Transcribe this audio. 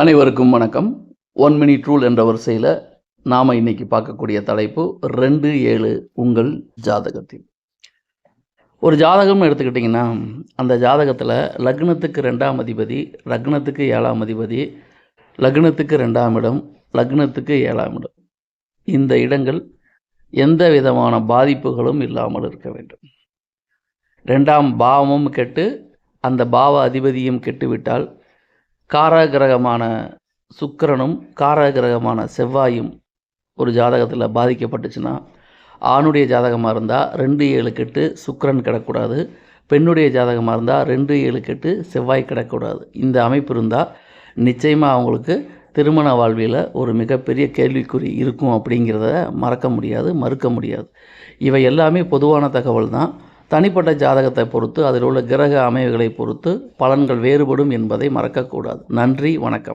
அனைவருக்கும் வணக்கம். One minute rule என்ற வரிசையில் நாம் இன்னைக்கு பார்க்கக்கூடிய தலைப்பு ரெண்டு ஏழு உங்கள் ஜாதகத்தில். ஒரு ஜாதகம்னு எடுத்துக்கிட்டிங்கன்னா அந்த ஜாதகத்தில் லக்னத்துக்கு ரெண்டாம் அதிபதி லக்னத்துக்கு ஏழாம் அதிபதி லக்னத்துக்கு ரெண்டாம் இடம் லக்னத்துக்கு ஏழாம் இடம். இந்த இடங்கள் எந்த விதமான பாதிப்புகளும் இல்லாமல் இருக்க வேண்டும். ரெண்டாம் பாவமும் கெட்டு அந்த பாவ அதிபதியும் கெட்டுவிட்டால் காரகிரகமான சுக்கரனும் காரகிரகமான செவ்வாயும் ஒரு ஜாதகத்தில் பாதிக்கப்பட்டுச்சுன்னா ஆணுடைய ஜாதகமாக இருந்தால் ரெண்டு ஏழு கெட்டு சுக்கரன் கிடக்கூடாது பெண்ணுடைய ஜாதகமாக இருந்தால் ரெண்டு ஏழு கெட்டு செவ்வாய் கிடக்கூடாது இந்த அமைப்பு இருந்தால் நிச்சயமாக அவங்களுக்கு திருமண வாழ்வியில் ஒரு மிகப்பெரிய கேள்விக்குறி இருக்கும் அப்படிங்கிறத மறக்க முடியாது மறுக்க முடியாது. இவை எல்லாமே பொதுவான தகவல் தான் தனிப்பட்ட ஜாதகத்தை பொறுத்து அதில் உள்ள கிரக அமைவுகளை பொறுத்து பலன்கள் வேறுபடும் என்பதை மறக்கக்கூடாது. நன்றி வணக்கம்.